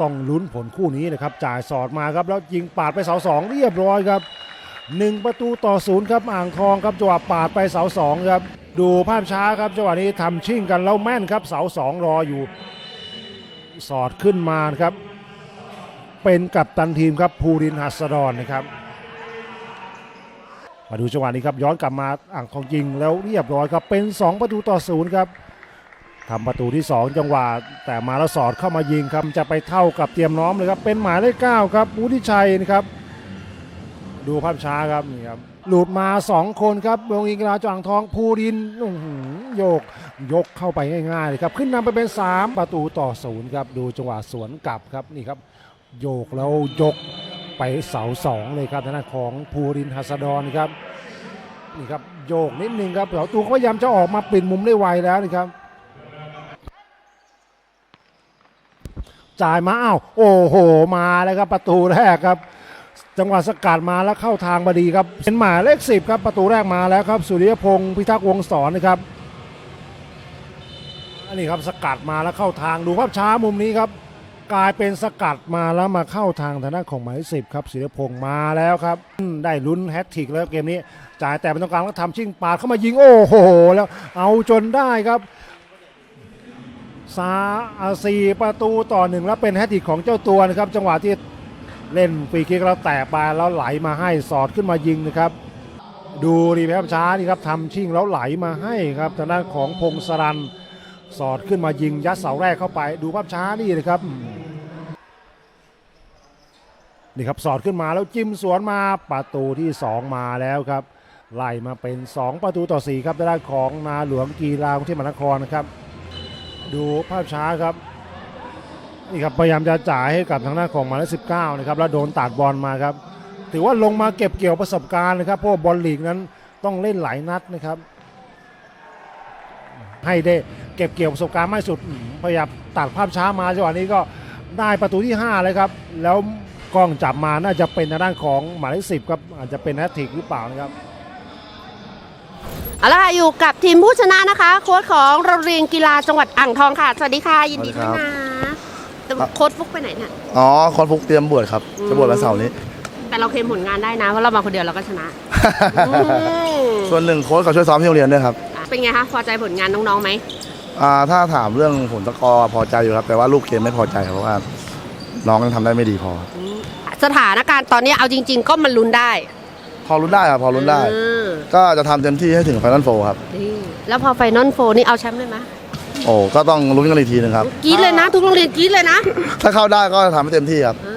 ต้องลุ้นผลคู่นี้นะครับจ่ายสอดมาครับแล้วยิงปาดไปเสาสองเรียบร้อยครับหนึ่งประตูต่อศูนย์ครับอ่างทองครับจังหวะปาดไปเสาสองครับดูภาพช้าครับจังหวะนี้ทำชิ่งกันแล้วแม่นครับเสาสองรออยู่ สอดขึ้นมาครับ เป็นกัปตันทีมครับภูรินหัสดรนะครับมาดูจังหวะนี้ครับย้อนกลับมาอ่างทองยิงแล้วเรียบร้อยครับเป็น 2 ประตูต่อศูนย์ครับ ทำประตูที่ 2 จังหวะ แต่มาแล้วสอดเข้ามายิงครับจะไปเท่ากับเตรียมน้อมเลยครับ เป็นหมายเลขเก้าครับวุฒิชัยนะครับ ดูภาพช้าครับนี่ครับหลุดมา 2 คนครับวงอิงราจอ่างทองภูรินโยกยกเข้าไปง่ายๆเลยครับ ขึ้นนำไปเป็น 3 ประตูต่อศูนย์ครับดูจังหวะสวนกลับครับนี่ครับ โยกแล้วยกไปเสาสองเลยครับทางด้านของภูรินหัสดรครับนี่ครับโยกนิดนึงครับเสาตูก็พยายามจะออกมาปิดมุมได้ไวแล้วนี่ครับ จ่ายมาอ้าวโอ้โหมาแล้วครับประตูแรกครับ จังหวะสกัดมาแล้วเข้าทางบดีครับเป็นหมายเลขสิบครับประตูแรกมาแล้วครับ สุริยพงศ์พิทักษ์วงศรนะครับอันนี้ครับสกัดมาแล้วเข้าทางดูภาพช้ามุมนี้ครับ กลายเป็นสกัดมาแล้วมาเข้าทางทางด้านของหมายเลขสิบครับสุริยพงศ์มาแล้วครับได้ลุ้นแฮตทริกแล้วเกมนี้ จ่ายแต่เป็นตรงกลางแล้วทำชิงปาดเข้ามายิงโอ้โหแล้วเอาจนได้ครับ สาอ่าสี่ประตูต่อหนึ่งแล้วเป็นแฮตติกของเจ้าตัวนะครับ จังหวะที่เล่นฟรีคิกแล้วแตะไปแล้วไหลมาให้สอดขึ้นมายิงนะครับ ดูดีไหมครับช้านี่ครับทำชิ่งแล้วไหลมาให้ครับทางด้านของพงศรันสอดขึ้นมายิงยัดเสาแรกเข้าไป ดูภาพช้านี่นะครับนี่ครับสอดขึ้นมาแล้วจิ้มสวนมาประตูที่ 2 มาแล้วครับไล่มาเป็น 2 ประตูต่อ 4 ครับด้านของนาหลวงกีฬากรุงเทพมหานครนะครับ ดูภาพช้าครับนี่ครับพยายามจะจ่ายให้กับทางด้านของหมายเลขสิบเก้านะครับแล้วโดนตัดบอลมาครับ ถือว่าลงมาเก็บเกี่ยวประสบการณ์นะครับเพราะบอลลีกนั้นต้องเล่นหลายนัดนะครับ ให้ได้เก็บเกี่ยวประสบการณ์ไม่สุดพยายามตัดภาพช้ามาจังหวะนี้ก็ได้ประตูที่ 5 เลยครับ แล้วกล้องจับมาน่าจะเป็นทางด้านของหมายเลขสิบครับอาจจะเป็นแฮตทริกหรือเปล่านะครับ เอาละค่ะอยู่กับทีมผู้ชนะนะคะ โค้ชของโรงเรียนกีฬาจังหวัดอ่างทองค่ะ สวัสดีค่ะ ยินดีด้วยนะแต่โค้ชฟุกไปไหนเนี่ย อ๋อคอนฟุกเตรียมบวชครับ จะบวชวันเสาร์นี้ แต่เราเคลมผลงานได้นะเพราะเรามาคนเดียวเราก็ชนะอืมส่วนหนึ่งโค้ชเขาช่วยซ้อมที่โรงเรียนด้วยครับ เป็นไงคะพอใจผลงานน้องๆไหมอ่าถ้าถามเรื่องผลตะกอร์พอใจอยู่ครับแต่ว่าลูกเกมไม่พอใจครับเพราะว่าน้องยังทำได้ไม่ดีพอ สถานการณ์ตอนนี้เอาจริง ๆ ก็มันลุ้นได้ พอรุ้นได้ครับพอรุ้นได้ เออก็จะทำเต็มที่ให้ถึงไฟนอลโฟครับ นี่แล้วพอไฟนอลโฟนี่เอาแชมป์เลยไหมโอ้ก็ต้องลุ้นกันอีกทีหนึงครับ กรีดเลยนะ ทุกโรงเรียนกรีดเลยนะถ้าเข้าได้ก็ทำให้เต็มที่ครับ เอ